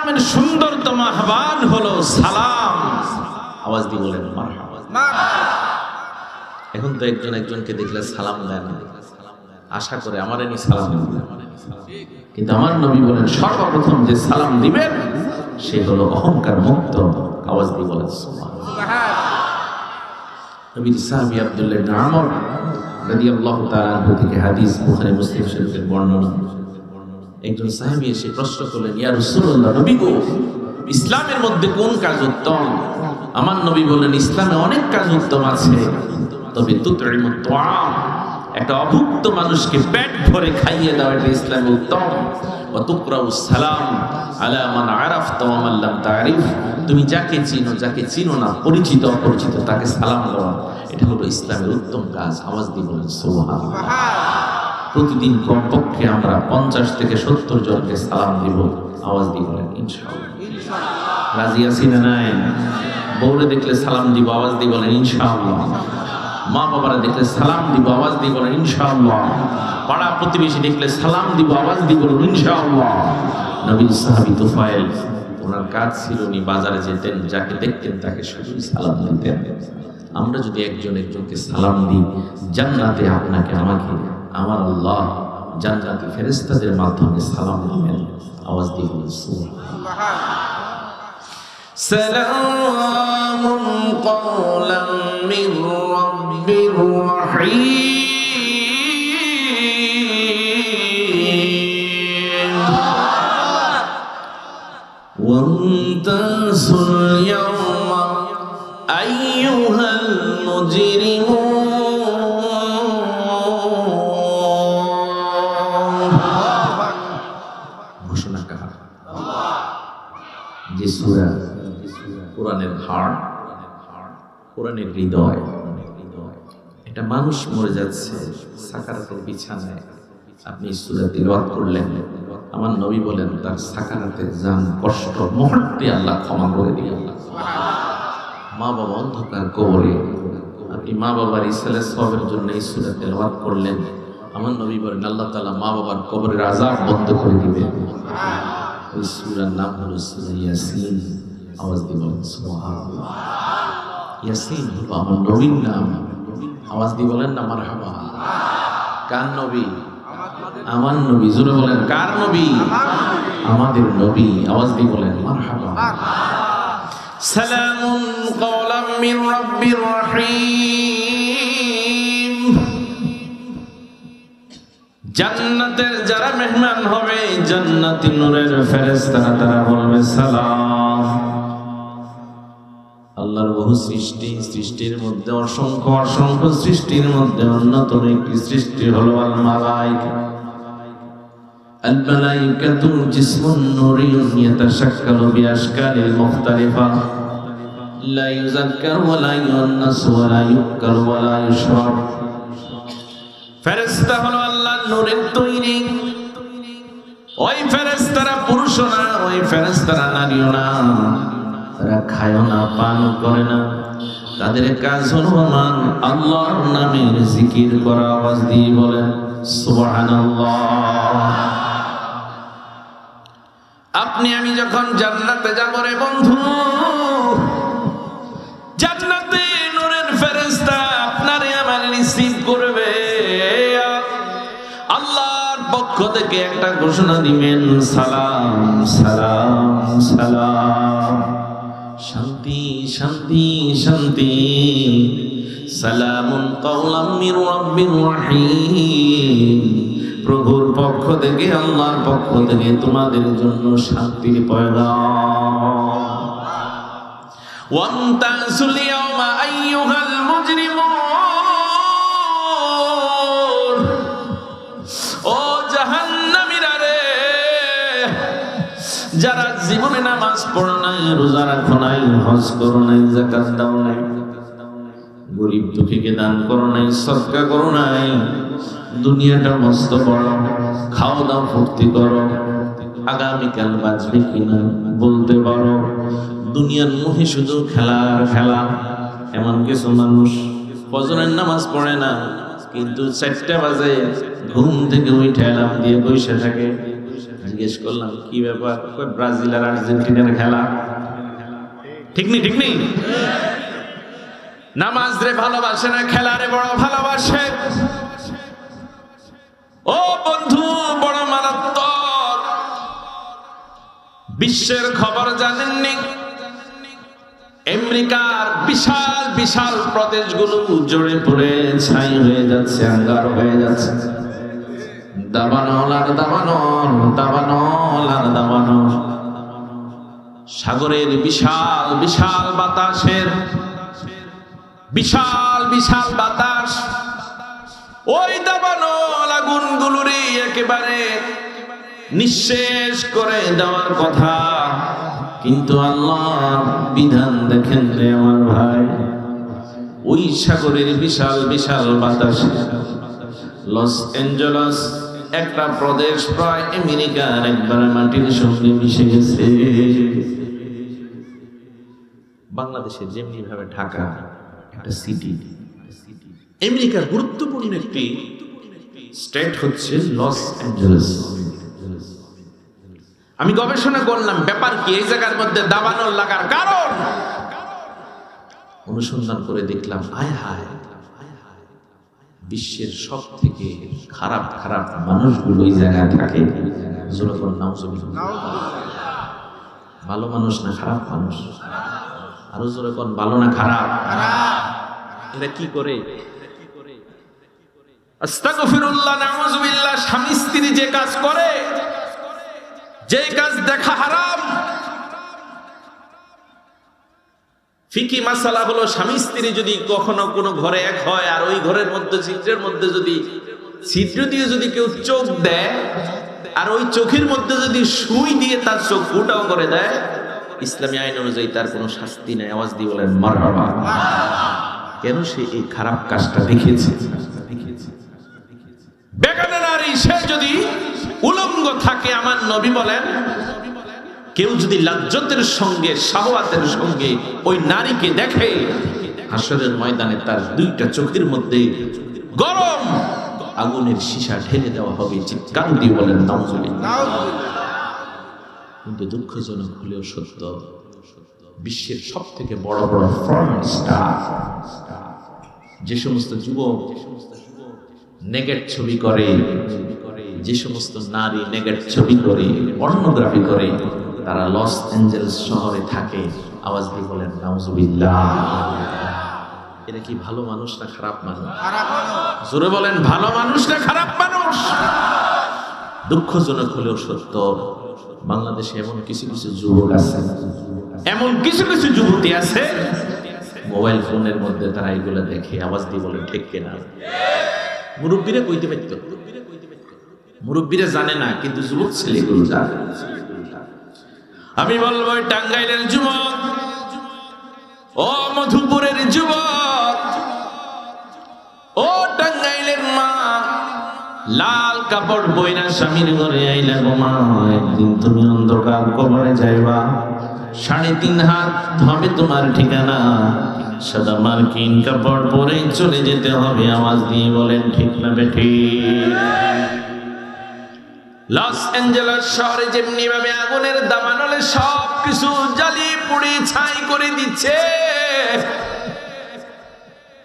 ইসলামের সুন্দরতম আহ্বান হলো সালাম। আওয়াজ দিয়ে বলেন এখন তো একজন একজনকে দেখলে সালাম দেয় না। আশা করে আমার এনি সালাম কিন্তু আমার নবী বলেন, সর্বপ্রথম যে সালাম দিবেন, সে হলো অহংকার মুক্ত। আওয়াজ দিয়ে বলেন। নবীর সাহাবী আব্দুল্লাহ আমর রাদিয়াল্লাহু তাআলা থেকে হাদিস বুখারী মুসলিম শরীফের বর্ণনা। একজন সাহাবী এসে প্রশ্ন করলেন, ইয়া রাসূলুল্লাহ, নবী গো, ইসলামের মধ্যে কোন কাজ উত্তম? আমার নবী বললেন, ইসলামে অনেক কাজ উত্তম আছে, তবে তুতরিমু একটা অভুক্ত মানুষকে পেট ভরে খাইয়ে দেওয়া এটা ইসলামে উত্তম। ওয়া তুকরাউ সালাম আলা মান আরাফতা ওয়া মান তারিফ তুমি যাকে চিনো যাকে চিনো না, পরিচিত, অপরিচিত, তাকে সালাম দেওয়া এটা হলো ইসলামের উত্তম কাজ। আওয়াজ দিয়ে বলেন সুবহানাল্লাহ। প্রতিদিন কমপক্ষে আমরা পঞ্চাশ থেকে সত্তর জনকে সালাম দিব আওয়াজ বলেন ইনশাআল্লাহ। রাজি আছি না নাই? বউরে দেখলে সালাম দিব আওয়াজ দিয়ে বলেন ইনশাআল্লাহ। মা বাবারা দেখলে সালাম দিব আওয়াজ দিয়ে বলেন ইনশাআল্লাহ। পাড়া প্রতিবেশী দেখলে সালাম দিব আওয়াজ দিয়ে বলেন ইনশাআল্লাহ। নবী সাহাবী তুফাইল ওনার কাজ ছিল উনি বাজারে যেতেন যাকে দেখতেন তাকে শুধুই সালাম দিতেন। আমরা যদি একজন একজনকে সালাম দিই জান্নাতে আপনাকে আমাকে আমার আল্লাহ জান্নাতি ফেরেশতাদের মাধ্যমে সালাম দিবেন আওয়াজ দিয়ে বলুন সুবহানাল্লাহ। سلام قولا من رب رحيم হৃদয়, এটা মানুষ মরে যাচ্ছে, সাকারাতের বিছানায়। আপনি সুরা তিলওয়াত করলেন, আমার নবী বলেন, তার সাকারাতের যান কষ্ট মুহূর্তে আল্লাহ ক্ষমা করে দিয়ে আল্লাহ মা বাবা অন্ধকার কবরে, আপনি মা বাবার ইসালে সবের জন্য এই সুরা তেলাওয়াত করলেন। আমার নবী বলেন, আল্লাহ তালা মা বাবার কবরের আযাব বন্ধ করে দিবেন। ওই সূরার নাম হলো সূরা ইয়াসিন। আওয়াজ দিয়ে বলেন ইয়াসিন হলো আমার নবীর নাম। আওয়াজ দিয়ে বলেন না আমার হাবা কার নবী? আমার নবী বলেন। কার নবী? আমাদের নবী। আওয়াজ দিয়ে বলেন, মারহাবা। সালামুন কওলাম মিন রাব্বির রহিম। জান্নাতের যারা মেহমান হবে, জান্নাতি নূরের ফেরেশতারা তারা বলবে সালাম। আল্লাহর বহু সৃষ্টি, সৃষ্টির মধ্যে অসংখ্য অসংখ্য সৃষ্টির মধ্যে অন্যতম একটি সৃষ্টি হলো আল মালাইকা। আল মালাইকাতু জিসমুন নূরিয়ুন ইয়াতাশাক্কালু বিআশকালিল মুখতালিফা। লা ইউযাক্কার ওয়া লা ইউনাস ওয়া লা ইউক্কার ওয়া লা ইউশরাব। ফেরেশতা হলো আল্লাহর নূরের তৈরি। ওই ফেরেশতারা পুরুষ না, ওই ফেরেশতারা নারীও না। তারা খায়ও না, পান করে না। তাদের কাজ আমার আল্লাহর নামের জিকির করা, আওয়াজ দিয়ে বলেন আপনি, আমি যখন জান্নাতে যাব রে বন্ধু, জান্নাতে নূরের ফেরেশতা আপনারে আমার রিসিভ করবে। আল্লাহর পক্ষ থেকে একটা ঘোষণা দিবেন, সালাম সালাম সালাম। শান্তি শান্তি শান্তি। সালামুন কওলাম মির রাব্বির রাহিম প্রভুর পক্ষ থেকে, আল্লাহর পক্ষ থেকে তোমাদের জন্য শান্তির পয়গাম। ওয়ান্তাসুল ইয়াওমা আইয়ুহাল যারা জীবনে নামাজ পড়ো নাই, রোজা রাখো নাই, হজ করো নাই জাকাত দাও নাই, গরিব দুঃখীকে দান করো নাই সৎকা করো নাই, দুনিয়াটা মস্ত বড় খাও দাও ফুর্তি করো, আগামীকাল বাঁচবে কিনা বলতে পারো, দুনিয়ার মুখে শুধু খেলা খেলা, এমন কিছু মানুষ ফজরের নামাজ পড়ে না, কিন্তু চারটা বাজে ঘুম থেকে উঠে এলাম দিয়ে বসে থাকে। জিজ্ঞেস করলাম, কি ব্যাপার? ব্রাজিল আর আর্জেন্টিনার খেলা। ঠিক নেই ঠিক নেই নামাজ রে ভালোবাসে না খেলারে বড় ভালোবাসে। ও বন্ধু, বড় মারাত্মক। বিশ্বের খবর জানেননি? আমেরিকার বিশাল বিশাল প্রদেশগুলো জড়ে পড়ে, ছাই হয়ে যাচ্ছে আঙ্গার হয়ে যাচ্ছে। সাগরের বিশাল বিশাল বাতাসের, বিশাল বিশাল বাতাস। ওই দাবানল আগুনগুলোরই একেবারে নিঃশেষ করে দেওয়ার কথা। কিন্তু আল্লাহ বিধান দেখেন রে আমার ভাই, ওই সাগরের বিশাল বিশাল বাতাস। লস অ্যাঞ্জেলস একটা প্রদেশ প্রায় আমেরিকার একবারে মাটির সঙ্গে মিশে গেছে। বাংলাদেশের যেমনি ভাবে ঢাকা একটা সিটি আমেরিকার গুরুত্বপূর্ণ একটি স্টেট হচ্ছে লস অ্যাঞ্জেলেস আমি গবেষণা করলাম ব্যাপার কি, এই জায়গার মধ্যে দাবানল লাগার কারণ। অনুসন্ধান করে দেখলাম, আয় হায় বিশ্বের সব থেকে খারাপ খারাপ মানুষগুলো এই জায়গায় থাকে। ভালো মানুষ না খারাপ মানুষ? আরও যেরকম ভালো না খারাপ? এরা কি করে? স্বামী স্ত্রী যে কাজ করে, যে কাজ দেখা হারাম ফিকি মাসালা হলো স্বামী স্ত্রী যদি কখনো কোনো ঘরে এক হয় আর ওই ঘরের মধ্যে, ছিদ্রের মধ্যে যদি, ছিদ্র দিয়ে যদি কেউ চোখ দেয় আর ওই চোখের মধ্যে যদি সুই দিয়ে তার চোখ ফুটাও করে দেয়, ইসলামী আইন অনুযায়ী তার কোনো শাস্তি নেই। আওয়াজ দিয়ে বলেন মার কেন সে এই খারাপ কাজটা দেখেছে বেগানা নারী, সে যদি উলঙ্গ থাকে, আমার নবী বলেন কেউ যদি লাজ্জতের সঙ্গে শাহওয়াতের সঙ্গে ওই নারীকে দেখে, হাসরের ময়দানে তার দুইটা চোখের মধ্যে গরম আগুনের সীসা ঢেলে দেওয়া হবে, চিৎকার দিয়ে বলেন কিন্তু দুঃখজনক হলেও সত্য, বিশ্বের সব থেকে বড় বড় যে সমস্ত যুবক নেগেট ছবি করে, যে সমস্ত নারী নেগেট ছবি করে পর্নোগ্রাফি করে তারা লস অ্যাঞ্জেলস শহরে থাকে। আওয়াজ দিয়ে বলেন, নাউজুবিল্লাহ। এটা কি ভালো মানুষ না খারাপ মানুষ? জোরে বলেন, ভালো মানুষ না খারাপ মানুষ? দুঃখজনক হলেও সত্য, বাংলাদেশে এমন কিছু কিছু যুবক আছে, এমন কিছু কিছু যুবতী আছে, মোবাইল ফোনের মধ্যে তারা এগুলো দেখে, আওয়াজ দিয়ে বলে ঠিক কিনা? মুরব্বীরা কইতে পারতো। মুরব্বীরা জানে না, কিন্তু যুবক ছেলেগুলো জানে। আমি বলব টাঙ্গাইলের যুবক, ও মধুপুরের যুবক, ও টাঙ্গাইলের মা, লাল কাপড় বইনা স্বামীর ঘরে আইলা গো মা, একদিন তুমি অন্ধকার কবরে যাইবা, সাড়ে তিন হাত হবে তোমার ঠিকানা, সাদা মার্কিন কাপড় পরে চলে যেতে হবে, আওয়াজ দিয়ে বলেন, ঠিক না বেঠি? লস অ্যাঞ্জেলস শহরে যেমনি ভাবে আগুনের দাবানলে সব কিছু জ্বালিয়ে পুড়ে ছাই করে দিচ্ছে।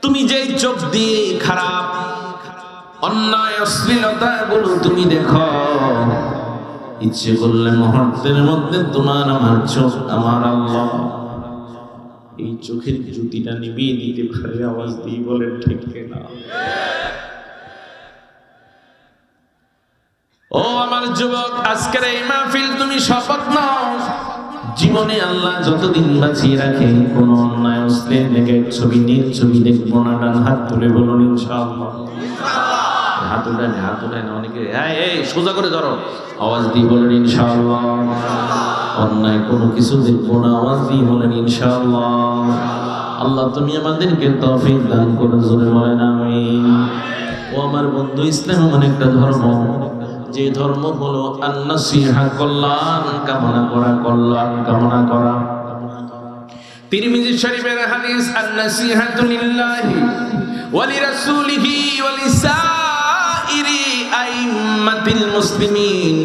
তুমি যেই চোখ দিয়ে খারাপ, অন্যায় অশ্লীলতা গুলো তুমি দেখো, ইচ্ছে করলে মুহূর্তের মধ্যে তোমার, আমার চোখ, আমার আল্লাহ। এই চোখের জ্যোতিটা নিবিয়ে দিতে পারে, আওয়াজ দিয়ে বলেন, ঠিক না ও আমার যুবক আজকের এই মাহফিল তুমি শপথ নাও। জীবনে আল্লাহ যতদিন বাঁচিয়ে রাখে কোন অন্যায় অশ্লীল দেখে ছবি নীল ছবি দেখব না ডান হাত তুলে বলুন ইনশাআল্লাহ। হাত উঠায় না হাত উঠায় না অনেকে এই, এই সোজা করে ধরো। আওয়াজ দিয়ে বলেন ইনশাআল্লাহ। অন্যায় কোনো কিছু দেখব না আওয়াজ দিয়ে বলেন ইনশাআল্লাহ। আল্লাহ তুমি আমাদেরকে তৌফিক দান করে জোরে বলেন আমিন। ও আমার বন্ধু ইসলাম অনেকটা ধর্ম। যে ধর্ম হলো আন্নাসিহা, কল্যাণ কামনা করা, কল্যাণ কামনা করা। তিরমিজি শরীফের হাদিস, আন্নাসিহাতু লিল্লাহি ওয়া লিরাসূলিহি ওয়া লিসাইরি আইম্মাতিল মুসলিমিন।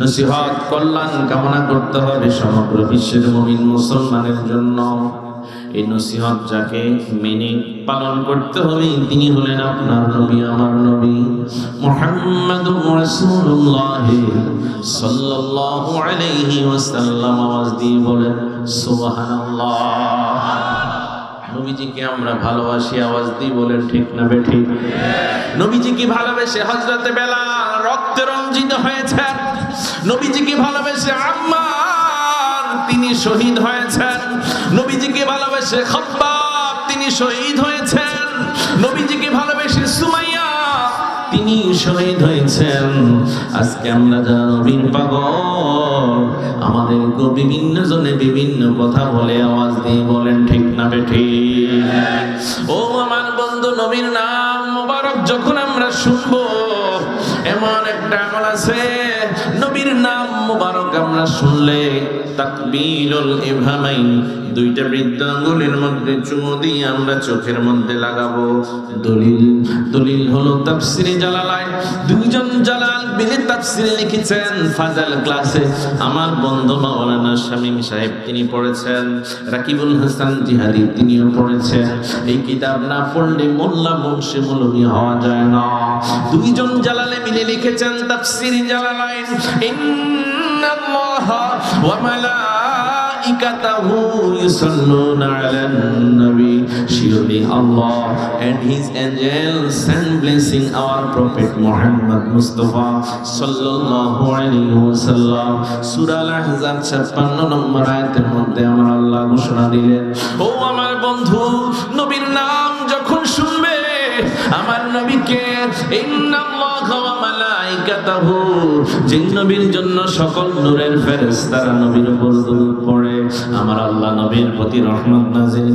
নসিহত, কল্যাণ কামনা করতে হবে সমগ্র বিশ্বের মুমিন মুসলমানের জন্য। এই নসিহত যাকে মেনে পালন করতে হবে, তিনি হলেন আপনার নবী, আমার নবী। মুহাম্মাদুর রাসূলুল্লাহ সাল্লাল্লাহু আলাইহি ওয়াসাল্লাম আওয়াজ দিয়ে বলেন, সুবহানাল্লাহ। নবীজিকে আমরা ভালোবাসি, আওয়াজ দিয়ে বলেন, ঠিক না বে ঠিক নবীজিকে ভালোবেসে হজরতে বেলা রক্তে রঞ্জিত হয়েছেন নবীজিকে ভালোবেসে আম্মার তিনি শহীদ হয়েছেন। নবীজিকে ভালোবেসে খব্বাব তিনি শহীদ হয়েছেন। নবীজিকে ভালোবেসে সুমাইয়া তিনি শহীদ হয়েছেন। আজকে আমরা যারা নবীন পাগল আমাদেরকে বিভিন্ন জনে বিভিন্ন কথা বলে আওয়াজ দিয়ে বলেন, ঠিক না বেঠি? ও আমার বন্ধু, নবীর নাম মোবারক যখন আমরা শুনব এমন একটা আমল আছে নবীর নাম মুবারক আমরা শুনলে তাকবীরুল ইবহামাইন দুইটা বৃদ্ধ আঙ্গুলের মধ্যে চুমু দিয়ে আমরা চোখের মধ্যে লাগাবো। দলিল দলিল হলো তাফসিরে জালালায় দুইজন জালাল মিলে তাফসিরে লিখেছেন। ফাজাল ক্লাসে আমার বন্ধু মাওলানা শামীম সাহেব তিনি পড়েছেন। রাকিবুল হাসান জিহাদি তিনিও পড়েছেন। এই কিতাব না পড়লে মোল্লা বংশে মৌলবী হওয়া যায় না। দুইজন জালালে মিলে লিখেছেন তাফসিরে জালালাইন। ইন্নাল্লাহা ওয়া মালাইকাতাহু ইউসাল্লুনা আলান নবী surely Allah and his angels send blessing our prophet Muhammad Mustafa sallallahu alaihi wasallam সূরা আল-আহজাব 56 নম্বর আয়াতের মধ্যে আমার আল্লাহ ঘোষণা দিলেন ও আমার বন্ধু নবীর নাম যখন শুনবে আমার নবীকে ইন্নাল্লাহা ওয়া মালাইকাতাহু নবীর জন্য সকল নূরের ফেরেশতারা নবীর উপর দরুদ পড়ে। আমার আল্লাহ নবীর প্রতি রহমত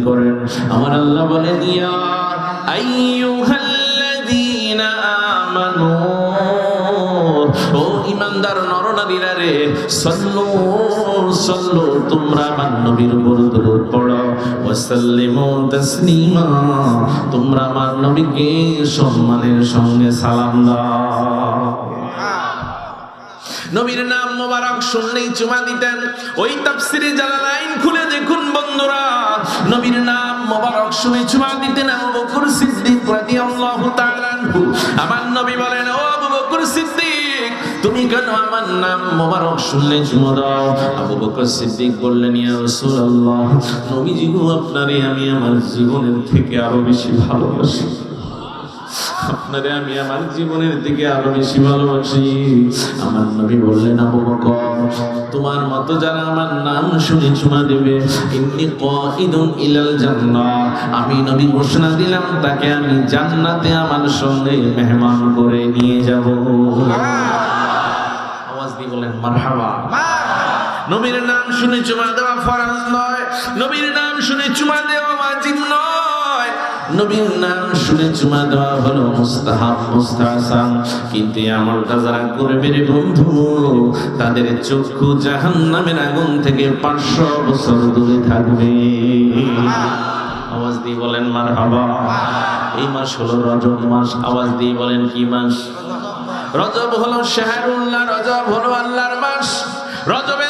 করেন। আমার আল্লাহ বলে দিয়া আইয়ুহাল্লাযীনা আমানু। ও ইমানদার নরনারীরা রে, সল্লু সল্লু, তোমরা আমার নবীর উপর দরুদ পড়ো। ওয়াসাল্লিমু তাসলিমা, তোমরা আমার নবীকে সম্মানের সঙ্গে সালাম দাও। নবীর নাম মোবারক শুনলেই চুমা দিতেন। ওই তাফসিরে জালালাইন খুলে দেখুন বন্ধুরা, নবীর নাম মোবারক শুনে চুমা দিতেন আবু বকর সিদ্দিক রাদিয়াল্লাহু তাআলা আমার নবী বলেন, ও আবু বকর সিদ্দিক, তুমি কেন আমার নাম মোবারক শুনলে চুমা দাও? আবু বকর সিদ্দিক বললেন, ইয়া রাসূলুল্লাহ, নবীজি গো, আপনারে আমি আমার জীবনের থেকে আরও বেশি ভালোবাসি। আপনারে আমি আমার জীবনের দিকে আরও বেশি ভালোবাসি আমার নবী বললেন, আবু বকর, তোমার মতো যারা আমার নাম শুনে চুমা দেবে, ইন্নি কাইদুন ইলাল জান্নাহ। আমি নবী ঘোষণা দিলাম, তাকে আমি জান্নাতে আমার সঙ্গে মেহমান করে নিয়ে যাব। আওয়াজ দিয়ে বলেন, মারহাবা। নবীর নাম শুনে চুমা দেওয়া ফরজ নয়। নবীর নাম শুনে চুমা দেওয়া ওয়াজিব নয়। নবীর নাম শুনে চুমা দেওয়া হলো মুস্তাহাব, মুস্তাহসান। কিন্তু আমলটা যারা করবে রে বন্ধু, তাদের চক্ষু জাহান্নামের আগুন থেকে পাঁচশো বছর দূরে থাকবে। আওয়াজ দিয়ে বলেন মার এই মাস হলো রজব মাস। আওয়াজ দিয়ে বলেন, কি মাস? রজব হলো শাহরুল্লাহ, রজব হলো আল্লাহর মাস। আর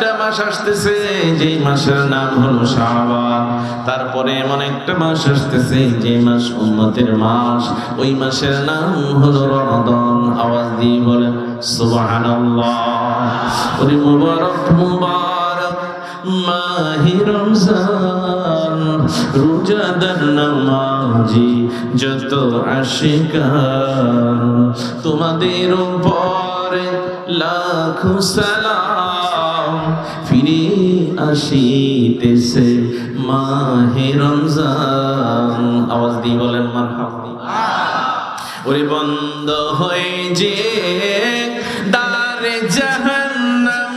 একটা মাস আসতেছে, যেই মাসের নাম হলো শাবান। তারপরে এমন একটা মাস আসতেছে যে মাস উম্মতের মাস। ওই মাসের নাম হলো রমাদান আওয়াজ দিয়ে বলেন, সুবহানাল্লাহ। ওরে মুবারক মুবারক, মাহি রমজান। রোজাদার নামাজি যত আশিকার তোমাদের উপরে লাখো সালাম। আসিতেছে মাহে রমজান। আওয়াজ দিয়ে বলেন, মারহাবা। ওরে বন্ধ হয়ে যে দারে জাহান্নাম,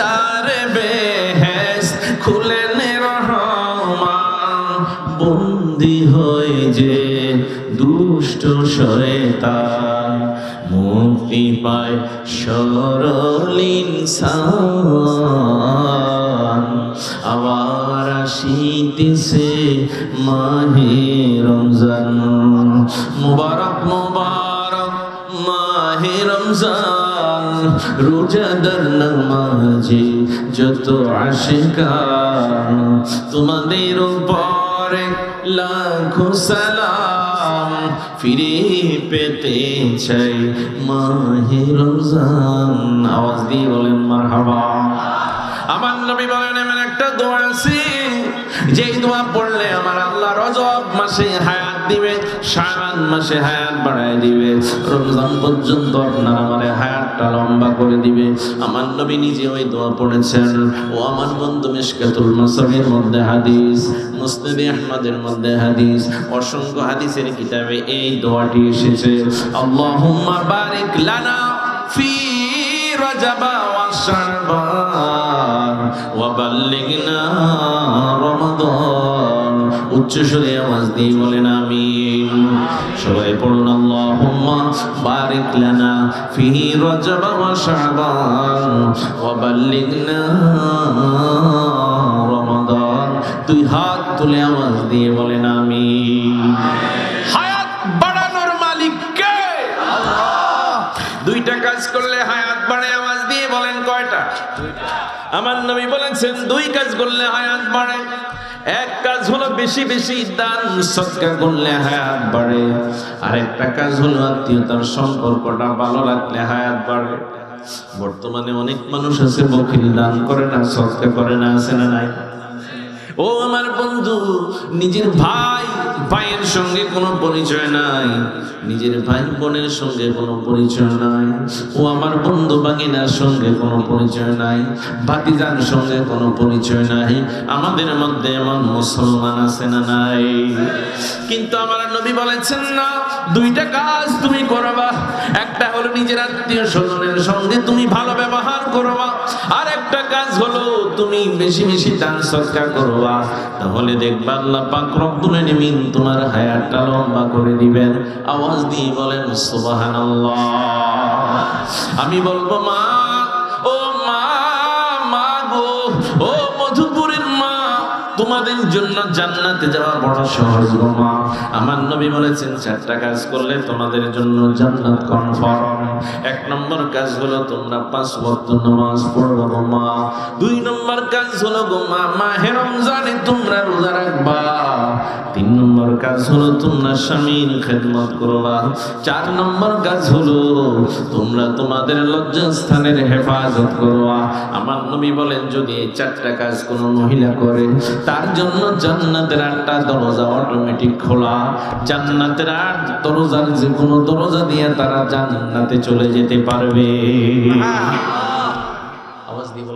দারে বেহেস খুলেন রহমান। বন্দি হয়ে যে দুষ্ট শয়তান, মুক্তি পায় সরল ইনসান। আবার আসিতেছে মাহে রমজান। মুবারক মুবারক, মাহে রমজান। রোজাদার নামাজি যত আশিকান তোমাদের উপরে লাখো সালাম ফিরে পেতে চাই মাহে রমজান। আওয়াজ দিয়ে বলেন, মারহাবা। আমার নবী বলেন, এমন একটা দোয়া আছে যেই দোয়া পড়লে আমার আল্লাহ রজব মাসে হায়াত দিবে, শাবান মাসে হায়াত বাড়ায় দিবে। রমজান পর্যন্ত আপনার আমার হায়াতটা লম্বা করে দিবে। আমার নবী নিজে ওই দোয়া পড়েছেন। ও আমার বন্ধু মিশকাতুল মাসাবির মধ্যে হাদিস মুসনাদ আহমদের মধ্যে হাদিস, অসংখ্য হাদিসের কিতাবে এই দোয়াটি এসেছে। আল্লাহুম্মা বারিক লানা ফি রজবা ওয়া বাল্লিগনা রমাদান। উচ্চ সুরে আওয়াজ দিয়ে বলেন আমিন। সবাই পড়ুন, আল্লাহুম্মা বারিক লানা ফি রজবা ওয়া দুই হাত তুলে আওয়াজ দিয়ে বলেন আমিন। হায়াত বাড়ানোর মালিক কে দুইটা কাজ করলে হায়াত বাড়ে কয়টা আমার নবী বলেছেন, দুই কাজ করলে হায়াত বাড়ে। এক কাজ হলো বেশি বেশি দান, সৎকার করলে হায়াত বাড়ে। আর একটা কাজ হলো আত্মীয়তার সম্পর্কটা ভালো রাখলে হায়াত বাড়ে। বর্তমানে অনেক মানুষ আছে বকিল দান করে না, সৎকার করে না, আছে না নাই? ও আমার বন্ধু, নিজের ভাই ভাইয়ের সঙ্গে কোনো পরিচয় নাই। নিজের ভাই বোনের সঙ্গে কোনো পরিচয় নাই। ও আমার বন্ধু বাগিনার সঙ্গে কোনো পরিচয় নাই। ভাতিজার সঙ্গে কোনো পরিচয় নাই। আমাদের মধ্যে এমন মুসলমান আছে না নাই? কিন্তু আমার নবী বলেছেন না, দুইটা কাজ তুমি করবা। একটা হলো নিজের আত্মীয় স্বজনের সঙ্গে তুমি ভালো ব্যবহার করবা। আর একটা কাজ হলো তুমি বেশি বেশি দান সৎকার করবা। তাহলে দেখবা আল্লাহ পাক রব্বুল আলামিন তোমার হায়াতটা লম্বা করে দিবেন। আওয়াজ দিয়ে বলেন, সুবহানাল্লাহ। আমি বলব, মা, ও মা মা গো, ও মধুপুরের মা, তোমাদের জন্য জান্নাতে যাওয়া বড় সহজ গো মা। আমার নবী বলেছেন, চারটা কাজ করলে তোমাদের জন্য জান্নাত কনফার্ম এক নম্বর কাজ হলো, তোমরা পাঁচ ওয়াক্ত নামাজ পড়বা গো মা। দুই নম্বর কাজ হলো গো মা, মাহে রমজানে তোমরা কাজ হলো তোমরা স্বামীর খেদমত করবা। চার নম্বর কাজ হলো তোমরা তোমাদের লজ্জাস্থানের হেফাজত করবা। আমার নবী বলেন যদি এই চারটা কাজ কোনো মহিলা করে তার জন্য জান্নাতের আটটা দরজা অটোমেটিক খোলা। জান্নাতের আট দরজার যে কোনো দরজা দিয়ে তারা জান্নাতে চলে যেতে পারবে। আওয়াজ মা